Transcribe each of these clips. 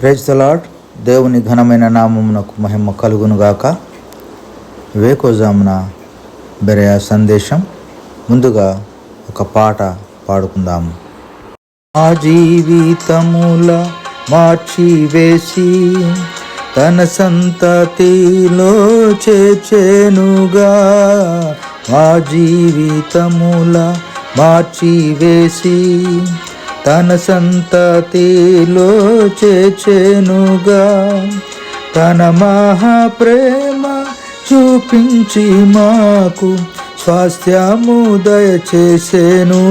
Praise the దేవుని ఘనమైన నామమునకు మహిమ కలుగునుగాక. వేకోజామున బెరయ సందేశం. ముందుగా ఒక పాట పాడుకుందాము ఆ జీవితముల మార్చి వేసి తన సంతతిలో చేర్చేనుగా. ఆ జీవితముల మార్చి వేసి తన సంతతిలో చేచెనుగా తన మహాప్రేమ చూపించి మాకు స్వాస్థ్యము దయచేసేను.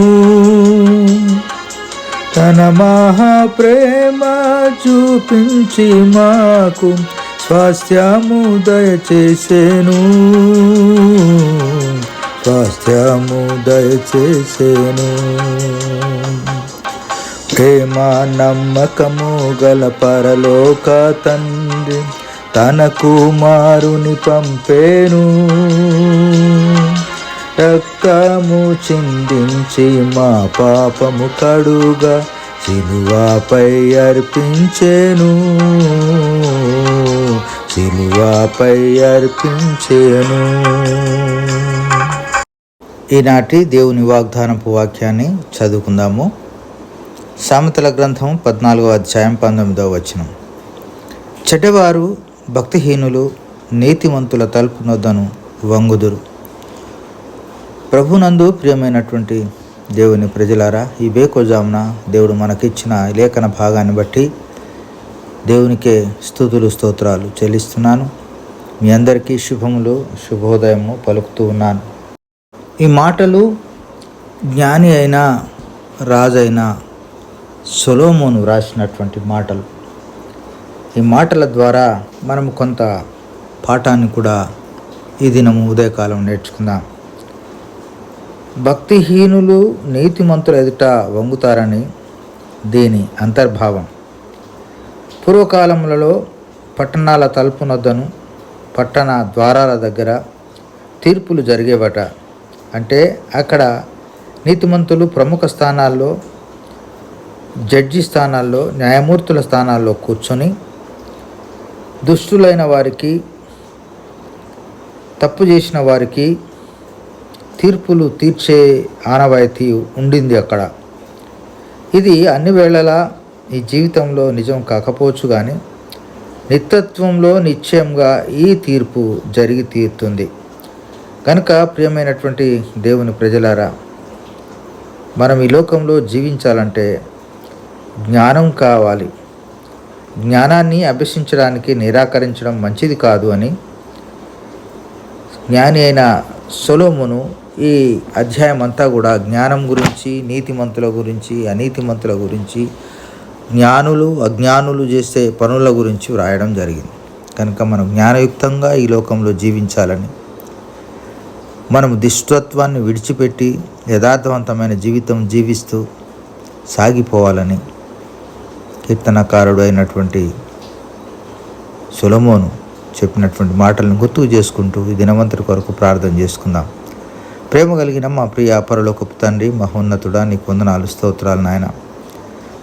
తన మహాప్రేమ చూపించి మాకు స్వాస్థ్యము దయచేసేను. స్వాస్థ్యము దయచేసేను. ప్రేమ నమ్మకము గల పరలోక తండ్రి తన కుమారుని పంపేను. రక్తము చిందించి మా పాపము కడుగా సిలువాపై అర్పించేను. సిలువాపై అర్పించేను. ఈనాటి దేవుని వాగ్దానపు వాక్యాన్ని చదువుకుందాము. సామెతల గ్రంథం పద్నాలుగో అధ్యాయం పంతొమ్మిదవ వచనం. చెడ్డవారు భక్తిహీనులు నీతిమంతుల తలుపు నొద్దను వంగుదురు. ప్రభునందు ప్రియమైనటువంటి దేవుని ప్రజలారా ఈ బేకోజామున దేవుడు మనకిచ్చిన లేఖన భాగాన్ని బట్టి దేవునికే స్థుతులు స్తోత్రాలు చెల్లిస్తున్నాను. మీ అందరికీ శుభములు శుభోదయము పలుకుతూ ఉన్నాను. ఈ మాటలు జ్ఞాని అయిన రాజైన సొలోమోను రాసినటువంటి మాటలు. ఈ మాటల ద్వారా మనం కొంత పాఠాన్ని కూడా ఈ దినము ఉదయకాలం నేర్చుకుందాం. భక్తిహీనులు నీతిమంతుల ఎదుట వంగుతారని దీని అంతర్భావం. పూర్వకాలములలో పట్టణాల తలుపు నొద్దను పట్టణ ద్వారాల దగ్గర తీర్పులు జరిగేవట. అంటే అక్కడ నీతిమంతులు ప్రముఖ స్థానాల్లో జడ్జి స్థానాల్లో న్యాయమూర్తుల స్థానాల్లో కూర్చొని దుష్టులైన వారికి తప్పు చేసిన వారికి తీర్పులు తీర్చే ఆనవాయితీ ఉండింది అక్కడ. ఇది అన్ని వేళలా ఈ జీవితంలో నిజం కాకపోవచ్చు కానీ నిత్యత్వంలో నిశ్చయంగా ఈ తీర్పు జరిగి తీరుతుంది. కనుక ప్రియమైనటువంటి దేవుని ప్రజలారా మనం ఈ లోకంలో జీవించాలంటే జ్ఞానం కావాలి. జ్ఞానాన్ని అభ్యసించడానికి నిరాకరించడం మంచిది కాదు అని జ్ఞాని అయిన సొలోమును ఈ అధ్యాయం అంతా కూడా జ్ఞానం గురించి నీతిమంతుల గురించి అనీతిమంతుల గురించి జ్ఞానులు అజ్ఞానులు చేసే పనుల గురించి వ్రాయడం జరిగింది. కనుక మనం జ్ఞానయుక్తంగా ఈ లోకంలో జీవించాలని మనం దుష్టత్వాన్ని విడిచిపెట్టి యథార్థవంతమైన జీవితం జీవిస్తూ సాగిపోవాలని కీర్తనకారుడు అయినటువంటి సులమోను చెప్పినటువంటి మాటలను గుర్తుకు చేసుకుంటూ ఈ దినవంతుడి కొరకు ప్రార్థన చేసుకుందాం. ప్రేమ కలిగిన మా ప్రియ పరలోకపు తండ్రి మహోన్నతుడా నీకు వందనాలు స్తోత్రాలు నాయన.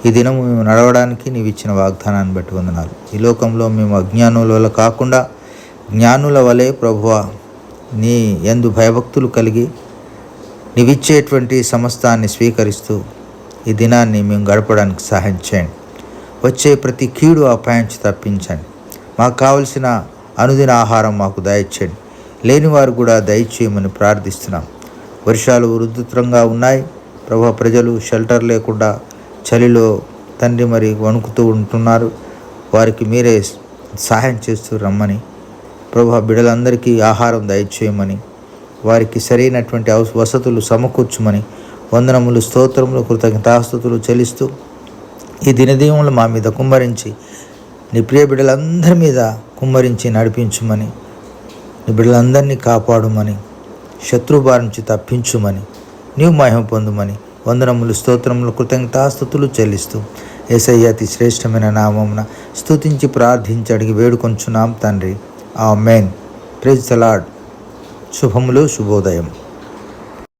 ఈ దినము మేము నడవడానికి నీవు ఇచ్చిన వాగ్దానాన్ని బట్టి వందనాలు. ఈ లోకంలో మేము అజ్ఞానుల వల్ల కాకుండా జ్ఞానుల వలె ప్రభువ నీ ఎందు భయభక్తులు కలిగి నీవిచ్చేటువంటి సమస్తాన్ని స్వీకరిస్తూ ఈ దినాన్ని మేము గడపడానికి సహాయం చేయండి. వచ్చే ప్రతి కీడు అపాయించి తప్పించండి. మాకు కావలసిన అనుదిన ఆహారం మాకు దయచేయండి. లేనివారు కూడా దయచేయమని ప్రార్థిస్తున్నాం. వర్షాలు వృద్ధుత్రంగా ఉన్నాయి. ప్రభా ప్రజలు షెల్టర్ లేకుండా చలిలో తండ్రి మరి వణుకుతూ ఉంటున్నారు. వారికి మీరే సహాయం చేస్తూ రమ్మని. ప్రభా బిడలందరికీ ఆహారం దయచేయమని వారికి సరైనటువంటి అవస వసతులు సమకూర్చుమని వందనములు స్తోత్రములు కృతజ్ఞతాస్తుతులు చెల్లిస్తూ ఈ దినదీవములు మా మీద కుమ్మరించి నీ ప్రియ బిడ్డలందరి మీద కుమ్మరించి నడిపించుమని నీ బిడ్డలందరినీ కాపాడుమని శత్రుబారి నుంచి తప్పించుమని నీవు మహిమ పొందుమని వందనములు స్తోత్రములు కృతజ్ఞతాస్థుతులు చెల్లిస్తూ ఏసయ్య అతి శ్రేష్టమైన నామమున స్తుతించి ప్రార్థించి అడిగి వేడుకొంచున్నాం తండ్రి. ఆ మెయిన్ ప్రేజ్ లార్డ్. శుభములు శుభోదయం